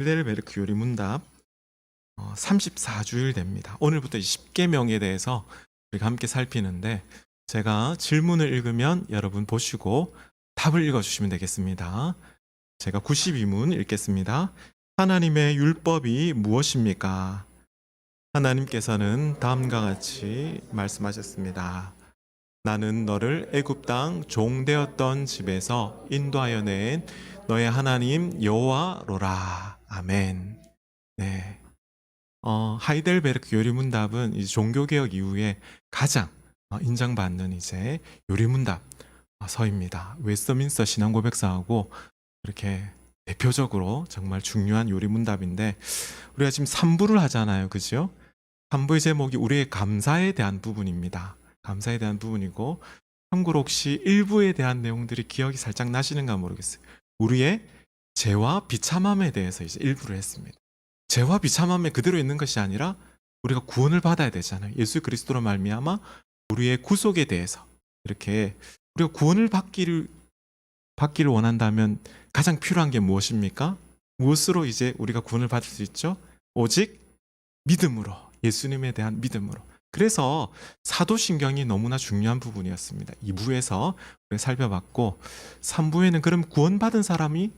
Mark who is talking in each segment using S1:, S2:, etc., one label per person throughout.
S1: 히델베르크 요리 문답 어, 34주일 됩니다. 오늘부터 10계명에 대해서 우리가 함께 살피는데 제가 질문을 읽으면 여러분 보시고 답을 읽어주시면 되겠습니다. 제가 92문 읽겠습니다. 하나님의 율법이 무엇입니까? 하나님께서는 다음과 같이 말씀하셨습니다. 나는 너를 애굽 땅 종되었던 집에서 인도하여 낸 너의 하나님 여호와로라. 아멘. 네. 어, 하이델베르크 요리문답은 이제 종교개혁 이후에 가장 어, 인정받는 이제 요리문답 어, 서입니다. 웨스터민스터 신앙고백사하고 이렇게 대표적으로 정말 중요한 요리문답인데 우리가 지금 3부를 하잖아요. 그죠? 3부의 제목이 우리의 감사에 대한 부분입니다. 감사에 대한 부분이고 참고로 혹시 1부에 대한 내용들이 기억이 살짝 나시는가 모르겠어요. 우리의 죄와 비참함에 대해서 이제 일부를 했습니다. 죄와 비참함에 그대로 있는 것이 아니라 우리가 구원을 받아야 되잖아요. 예수 그리스도로 말미암아 우리의 구속에 대해서 이렇게 우리가 구원을 받기를 받기를 원한다면 가장 필요한 게 무엇입니까? 무엇으로 이제 우리가 구원을 받을 수 있죠? 오직 믿음으로 예수님에 대한 믿음으로. 그래서 사도신경이 너무나 중요한 부분이었습니다. 2부에서 살펴봤고 3부에는 그럼 구원받은 사람이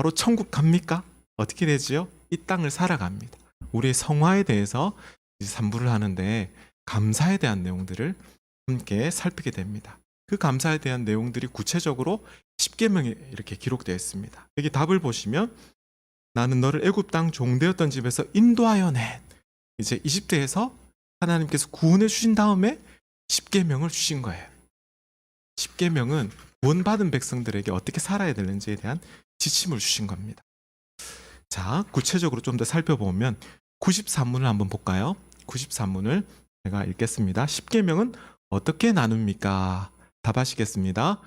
S1: 바로 천국 갑니까? 어떻게 되지요? 이 땅을 살아갑니다. 우리의 성화에 대해서 3부를 하는데 감사에 대한 내용들을 함께 살피게 됩니다. 그 감사에 대한 내용들이 구체적으로 10계명에 이렇게 기록되어 있습니다. 여기 답을 보시면 나는 너를 애굽 땅 종되었던 집에서 인도하여 낸 이제 이집트에서 하나님께서 구원해 주신 다음에 10계명을 주신 거예요. 10계명은 구원받은 백성들에게 어떻게 살아야 되는지에 대한 지침을 주신 겁니다. 자, 구체적으로 좀 더 살펴보면 93문을 한번 볼까요? 93문을 제가 읽겠습니다. 10계명은 어떻게 나눕니까? 답하시겠습니다.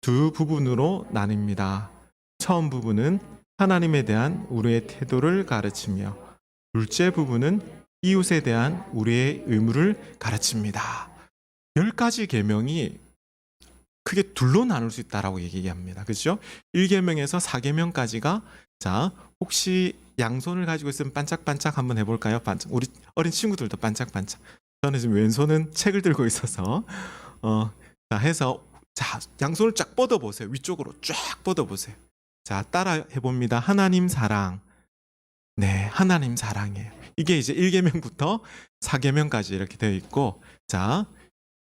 S1: 두 부분으로 나뉩니다. 처음 부분은 하나님에 대한 우리의 태도를 가르치며 둘째 부분은 이웃에 대한 우리의 의무를 가르칩니다. 열 가지 계명이 크게 둘로 나눌 수 있다라고 얘기합니다. 그렇죠? 1계명에서 4계명까지가 자, 혹시 양손을 가지고 있으면 반짝반짝 한번 해 볼까요? 반짝. 우리 어린 친구들도 반짝반짝. 저는 지금 왼손은 책을 들고 있어서 어, 자 해서 자 양손을 쫙 뻗어 보세요. 위쪽으로 쫙 뻗어 보세요. 자 따라 해 봅니다. 하나님 사랑. 네, 하나님 사랑이에요. 이게 이제 1계명부터 4계명까지 이렇게 되어 있고 자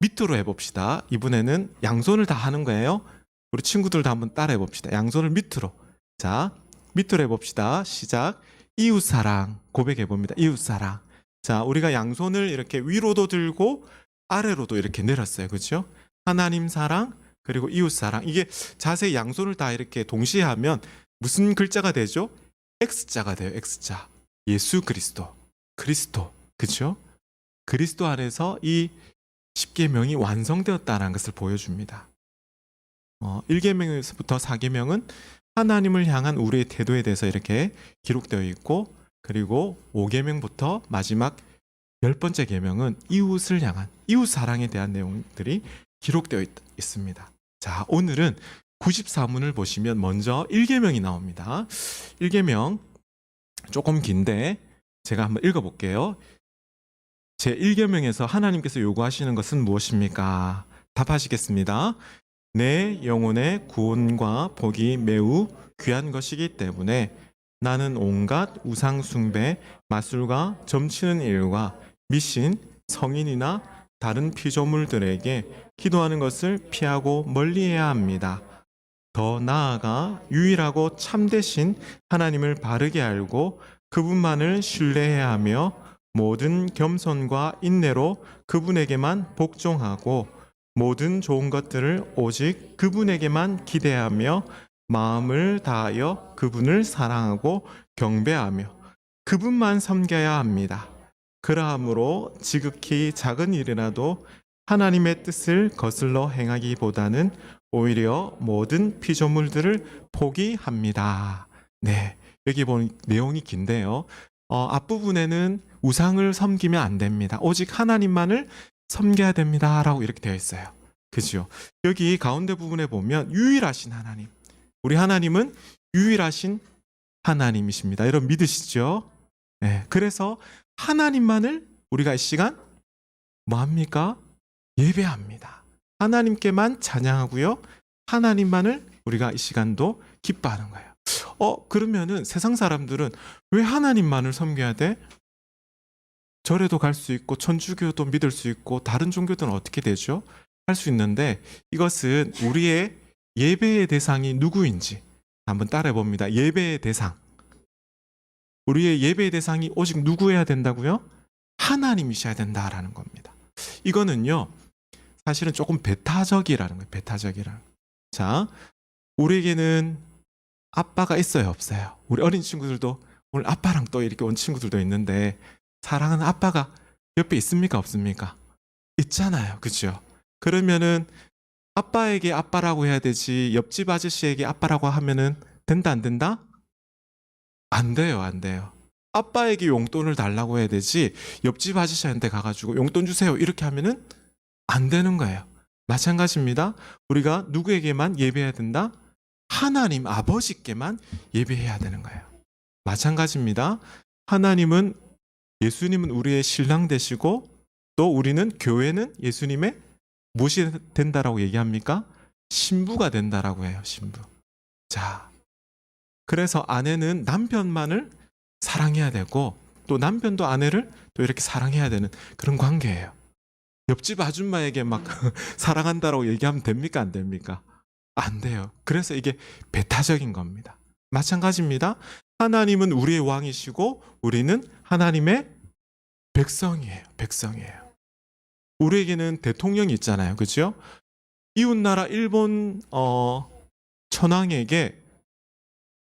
S1: 밑으로 해봅시다. 이번에는 양손을 다 하는 거예요. 우리 친구들도 한번 따라 해봅시다. 양손을 밑으로. 자 밑으로 해봅시다. 시작. 이웃 사랑 고백해 봅니다. 이웃 사랑. 자, 우리가 양손을 이렇게 위로도 들고 아래로도 이렇게 내렸어요. 그렇죠? 하나님 사랑 그리고 이웃 사랑. 이게 자세히 양손을 다 이렇게 동시에 하면 무슨 글자가 되죠? X자가 돼요. X자. 예수 그리스도. 그리스도. 그렇죠? 그리스도 안에서 이 10계명이 완성되었다는 것을 보여줍니다. 어, 1계명에서부터 4계명은 하나님을 향한 우리의 태도에 대해서 이렇게 기록되어 있고 그리고 5계명부터 마지막 열 번째 계명은 이웃을 향한 이웃 사랑에 대한 내용들이 기록되어 있, 있습니다. 자, 오늘은 94문을 보시면 먼저 1계명이 나옵니다. 1계명 조금 긴데 제가 한번 읽어 볼게요. 제 1계명에서 하나님께서 요구하시는 것은 무엇입니까? 답하시겠습니다. 내 영혼의 구원과 복이 매우 귀한 것이기 때문에 나는 온갖 우상숭배, 마술과 점치는 일과 미신, 성인이나 다른 피조물들에게 기도하는 것을 피하고 멀리해야 합니다. 더 나아가 유일하고 참되신 하나님을 바르게 알고 그분만을 신뢰해야 하며 모든 겸손과 인내로 그분에게만 복종하고 모든 좋은 것들을 오직 그분에게만 기대하며 마음을 다하여 그분을 사랑하고 경배하며 그분만 섬겨야 합니다. 그러함으로 지극히 작은 일이라도 하나님의 뜻을 거슬러 행하기보다는 오히려 모든 피조물들을 포기합니다. 네, 여기 보니 내용이 긴데요. 어, 앞부분에는 우상을 섬기면 안 됩니다. 오직 하나님만을 섬겨야 됩니다 라고 이렇게 되어 있어요. 그죠? 여기 가운데 부분에 보면 유일하신 하나님. 우리 하나님은 유일하신 하나님이십니다. 여러분 믿으시죠? 네, 그래서 하나님만을 우리가 이 시간 뭐 합니까? 예배합니다. 하나님께만 찬양하고요. 하나님만을 우리가 이 시간도 기뻐하는 거예요. 어, 그러면은 세상 사람들은 왜 하나님만을 섬겨야 돼? 절에도 갈 수 있고 천주교도 믿을 수 있고 다른 종교들은 어떻게 되죠? 할 수 있는데 이것은 우리의 예배의 대상이 누구인지 한번 따라해 봅니다. 예배의 대상. 우리의 예배의 대상이 오직 누구여야 된다고요? 하나님이셔야 된다라는 겁니다. 이거는요. 사실은 조금 배타적이라는 거예요. 배타적이라는. 자, 우리에게는 아빠가 있어요, 없어요? 우리 어린 친구들도 오늘 아빠랑 또 이렇게 온 친구들도 있는데 사랑하는 아빠가 옆에 있습니까, 없습니까? 있잖아요. 그죠? 그러면은 아빠에게 아빠라고 해야 되지 옆집 아저씨에게 아빠라고 하면은 된다 안 된다? 안 돼요, 안 돼요. 아빠에게 용돈을 달라고 해야 되지 옆집 아저씨한테 가가지고 용돈 주세요 이렇게 하면은 안 되는 거예요. 마찬가지입니다. 우리가 누구에게만 예배해야 된다? 하나님 아버지께만 예배해야 되는 거예요. 마찬가지입니다. 하나님은 예수님은 우리의 신랑 되시고 또 우리는 교회는 예수님의 무엇이 된다라고 얘기합니까? 신부가 된다라고 해요. 신부. 자, 그래서 아내는 남편만을 사랑해야 되고 또 남편도 아내를 또 이렇게 사랑해야 되는 그런 관계예요. 옆집 아줌마에게 막 사랑한다라고 얘기하면 됩니까? 안 됩니까? 안 돼요. 그래서 이게 배타적인 겁니다. 마찬가지입니다. 하나님은 우리의 왕이시고 우리는 하나님의 백성이에요. 백성이에요. 우리에게는 대통령이 있잖아요. 그죠? 이웃나라 일본 어 천황에게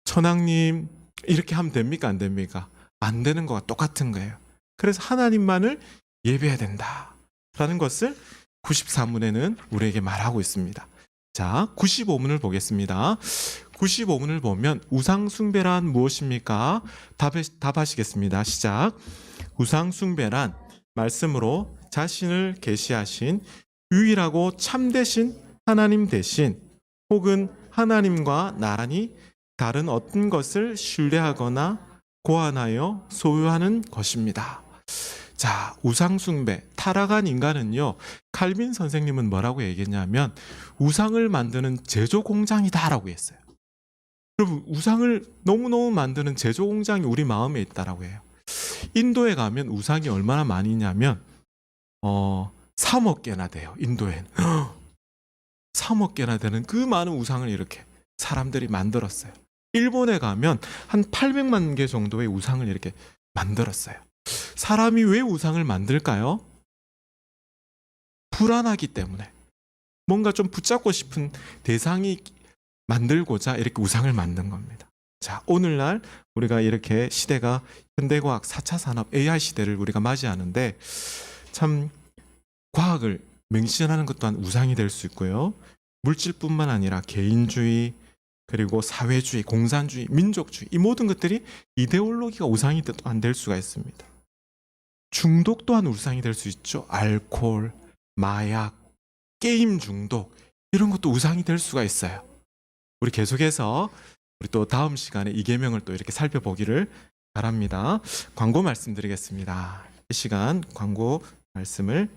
S1: 천황님 이렇게 하면 됩니까? 안 됩니까? 안 되는 거와 똑같은 거예요. 그래서 하나님만을 예배해야 된다. 라는 것을 94문에는 우리에게 말하고 있습니다. 자, 95문을 보겠습니다. 95문을 보면 우상숭배란 무엇입니까? 답해, 답하시겠습니다. 시작. 우상숭배란 말씀으로 자신을 계시하신 유일하고 참되신 하나님 대신 혹은 하나님과 나란히 다른 어떤 것을 신뢰하거나 고안하여 소유하는 것입니다. 자, 우상숭배, 타락한 인간은요, 칼빈 선생님은 뭐라고 얘기했냐면, 우상을 만드는 제조 공장이다라고 했어요. 여러분, 우상을 너무너무 만드는 제조 공장이 우리 마음에 있다라고 해요. 인도에 가면 우상이 얼마나 많이 있냐면, 어, 3억 개나 돼요, 인도에는. 3억 개나 되는 그 많은 우상을 이렇게 사람들이 만들었어요. 일본에 가면 한 800만 개 정도의 우상을 이렇게 만들었어요. 사람이 왜 우상을 만들까요? 불안하기 때문에. 뭔가 좀 붙잡고 싶은 대상이 만들고자 이렇게 우상을 만든 겁니다. 자, 오늘날 우리가 이렇게 시대가 현대과학 4차 산업 AI 시대를 우리가 맞이하는데 참 과학을 맹신하는 것 또한 우상이 될 수 있고요. 물질뿐만 아니라 개인주의, 그리고 사회주의, 공산주의, 민족주의 이 모든 것들이 이데올로기가 우상이 또한 될 수가 있습니다. 중독 또한 우상이 될 수 있죠. 알코올, 마약, 게임 중독 이런 것도 우상이 될 수가 있어요. 우리 계속해서 우리 또 다음 시간에 이계명을 또 이렇게 살펴보기를 바랍니다. 광고 말씀드리겠습니다. 이 시간 광고 말씀을